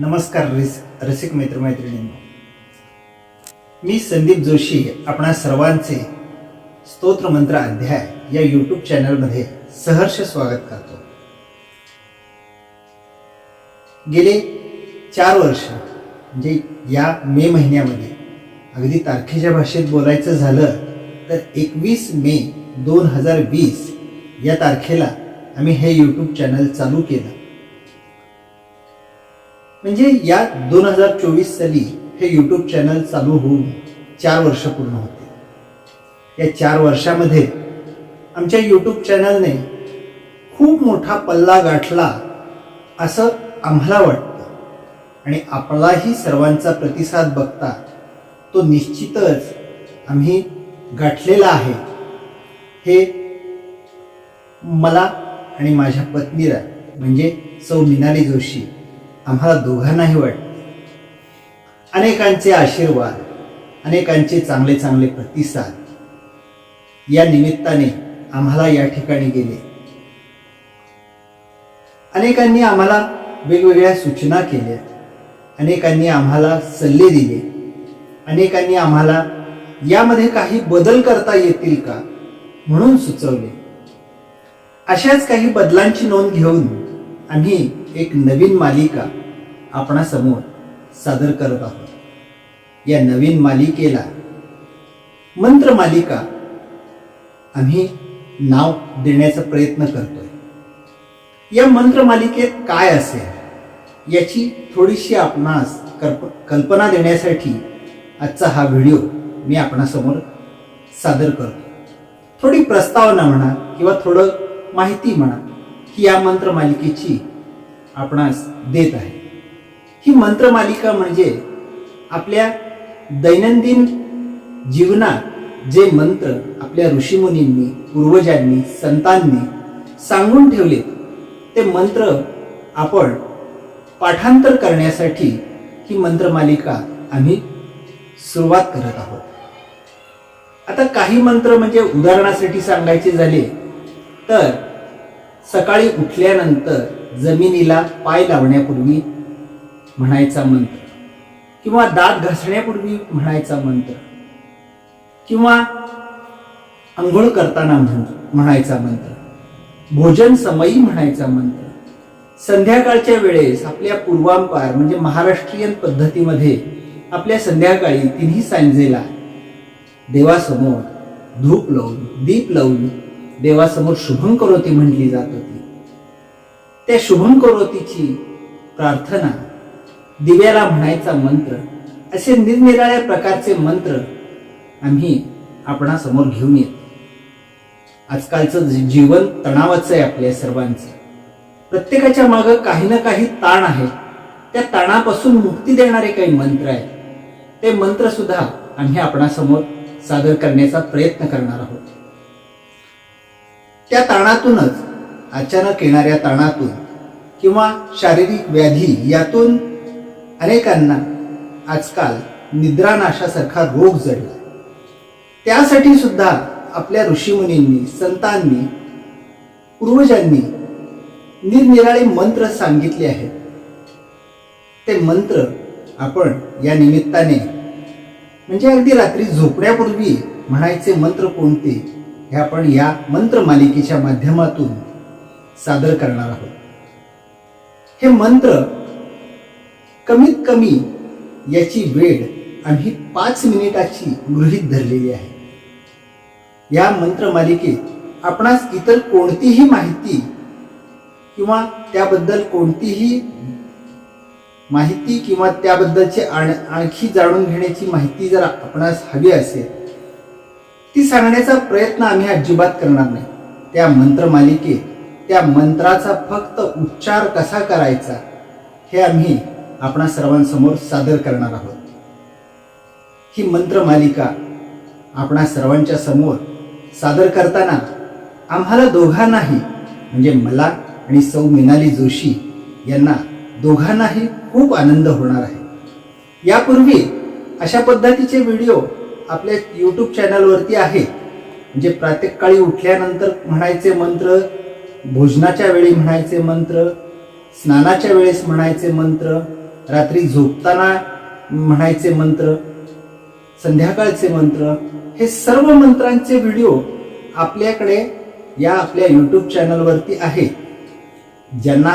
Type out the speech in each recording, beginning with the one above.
नमस्कार रिस रसिक मित्रमैत्रिणींनो. मी संदीप जोशी आपणा सर्वांचे स्तोत्र मंत्र अध्याय या यूट्यूब चॅनलमध्ये सहर्ष स्वागत करतो. गेले चार वर्ष म्हणजे या मे महिन्यामध्ये अगदी तारखेच्या भाषेत बोलायचं झालं तर एकवीस मे दोन हजार वीस या तारखेला आम्ही हे यूट्यूब चॅनल चालू केलं. म्हणजे या दोन हजार चोवीस साली हे यूट्यूब चॅनल चालू होऊन चार वर्ष पूर्ण होते. या चार वर्षामध्ये आमच्या यूट्यूब चॅनलने खूप मोठा पल्ला गाठला असं आम्हाला वाटतं. आणि आपलाही सर्वांचा प्रतिसाद बघता तो निश्चितच आम्ही गाठलेला आहे. हे मला आणि माझ्या पत्नीला म्हणजे सौ मिनाली जोशी आम्हाला दोघांनाही वाटत. अनेकांचे आशीर्वाद अनेकांचे चांगले चांगले प्रतिसाद. या निमित्ताने आम्हाला या ठिकाणी गेले. अनेकांनी आम्हाला वेगवेगळ्या सूचना केल्या. अनेकांनी आम्हाला सल्ले दिले. अनेकांनी आम्हाला यामध्ये काही बदल करता येतील का? म्हणून सुचवले. अशाच काही बदलांची नोंद घेऊन आम्ही एक नवीन मालिका आपणासमोर सादर करत आहोत. या नवीन मालिकेला मंत्र मालिका आम्ही नाव देण्याचा प्रयत्न करतोय. या मंत्र मालिकेत काय असेल याची थोडीशी आपणास कल्प कल्पना देण्यासाठी आजचा हा व्हिडिओ मी आपणासमोर सादर करतो थोडी प्रस्तावना म्हणा किंवा थोडं माहिती म्हणा ही या मंत्रमालिकेची आपणास देत आहे. ही मंत्रमालिका म्हणजे आपल्या दैनंदिन जीवनात जे मंत्र आपल्या ऋषीमुनींनी पूर्वजांनी संतांनी सांगून ठेवले ते मंत्र आपण पाठांतर करण्यासाठी ही मंत्रमालिका आम्ही सुरुवात करत आहोत. आता काही मंत्र म्हणजे उदाहरणासाठी सांगायचे झाले तर सकाळी उठल्यानंतर जमिनीला पाय लावण्यापूर्वी म्हणायचा मंत्र. किंवा दात घासण्यापूर्वी म्हणायचा मंत्र. किंवा आंघोळ करताना म्हण म्हणायचा मंत्र. भोजन समयी म्हणायचा मंत्र. संध्याकाळच्या वेळेस आपल्या पूर्वांपार म्हणजे महाराष्ट्रीयन पद्धतीमध्ये आपल्या संध्याकाळी तिन्ही सांजेला देवासमोर धूप लावून दीप लावून देवासमोर शुभंकरोती म्हटली जात होती. त्या शुभम करोतीची प्रार्थना दिव्याला म्हणायचा मंत्र असे निरनिराळ्या प्रकारचे मंत्र आम्ही आपणासमोर घेऊन येतो. आजकालचं जीवन तणावाचं आहे आपल्या सर्वांचं. प्रत्येकाच्या मागं काही ना काही ताण आहे. त्या ताणापासून मुक्ती देणारे काही मंत्र आहेत. ते मंत्र सुद्धा आम्ही आपणासमोर सादर करण्याचा प्रयत्न करणार आहोत. त्या ताणातूनच अचानक येणाऱ्या ताणातून किंवा शारीरिक व्याधी यातून अनेकांना आजकाल निद्रानाशासारखा रोग जडला. त्यासाठी सुद्धा आपल्या ऋषीमुनींनी संतांनी पूर्वजांनी निरनिराळे मंत्र सांगितले आहेत. ते मंत्र आपण या निमित्ताने म्हणजे अगदी रात्री झोपण्यापूर्वी म्हणायचे मंत्र कोणते हे आपण या मंत्र मालिकेच्या माध्यमातून सादर करणार आहोत. हे मंत्र कमीत कमी याची वेळ आम्ही पाच मिनिटाची गृहीत धरलेली आहे. या मंत्रमालिकेत आपणास इतर कोणतीही माहिती किंवा त्याबद्दल कोणतीही माहिती किंवा त्याबद्दलची आणखी जाणून घेण्याची माहिती जर आपणास हवी असेल ती सांगण्याचा प्रयत्न आम्ही अजिबात करणार नाही. त्या मंत्रमालिकेत त्या मंत्राचा फक्त उच्चार कसा करायचा हे आम्ही आपणा सर्वांसमोर सादर करणार आहोत. ही मंत्र मालिका आपणा सर्वांच्या समोर सादर करताना आम्हाला दोघांनाही म्हणजे मला आणि सौ मिनाली जोशी यांना दोघांनाही खूप आनंद होणार आहे. यापूर्वी अशा पद्धतीचे व्हिडिओ आपल्या यूट्यूब चॅनलवरती आहेत. म्हणजे काळी उठल्यानंतर म्हणायचे मंत्र भोजनाच्या वेळी म्हणायचे मंत्र स्नानाच्या वेळेस म्हणायचे मंत्र रात्री झोपताना म्हणायचे मंत्र संध्याकाळचे मंत्र हे सर्व मंत्रांचे व्हिडिओ आपल्याकडे या आपल्या यूट्यूब चॅनलवरती आहे. ज्यांना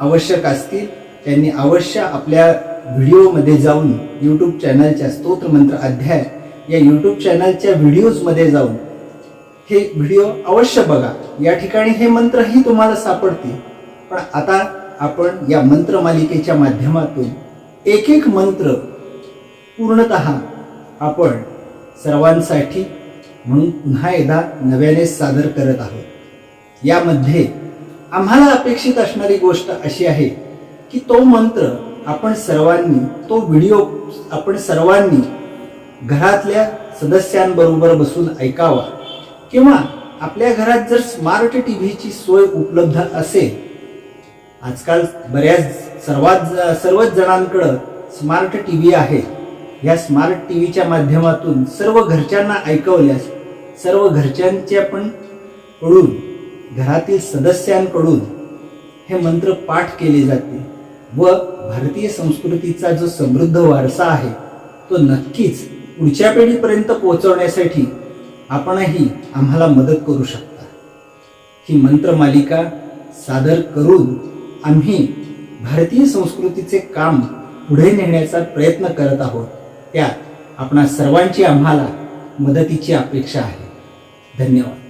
आवश्यक असतील त्यांनी अवश्य आपल्या व्हिडिओमध्ये जाऊन यूट्यूब चॅनलच्या स्तोत्रमंत्र अध्याय या यूट्यूब चॅनलच्या व्हिडिओजमध्ये जाऊन हे व्हिडिओ अवश्य बघा. या ठिकाणी हे मंत्रही तुम्हाला सापडतील. पण आता आपण या मंत्र मालिकेच्या माध्यमातून एक एक मंत्र पूर्णत आपण सर्वांसाठी म्हणून पुन्हा एकदा नव्याने सादर करत आहोत. यामध्ये आम्हाला अपेक्षित असणारी गोष्ट अशी आहे की तो मंत्र आपण सर्वांनी तो व्हिडिओ आपण सर्वांनी घरातल्या सदस्यांबरोबर बसून ऐकावा. किंवा आपल्या घरात जर स्मार्ट टी व्हीची सोय उपलब्ध असेल आजकाल बऱ्याच सर्वात सर्वच जणांकडं स्मार्ट टी व्ही आहे. या स्मार्ट टी व्हीच्या माध्यमातून सर्व घरच्यांना ऐकवल्यास सर्व घरच्यांच्या पण कडून घरातील सदस्यांकडून हे मंत्र पाठ केले जाते व भारतीय संस्कृतीचा जो समृद्ध वारसा आहे तो नक्कीच पुढच्या पिढीपर्यंत पोहोचवण्यासाठी आपणही आम्हाला मदत करू शकता. ही मंत्रमालिका सादर करून आम्ही भारतीय संस्कृतीचे काम पुढे नेण्याचा प्रयत्न करत आहोत. त्यात आपणा सर्वांची आम्हाला मदतीची अपेक्षा आहे. धन्यवाद.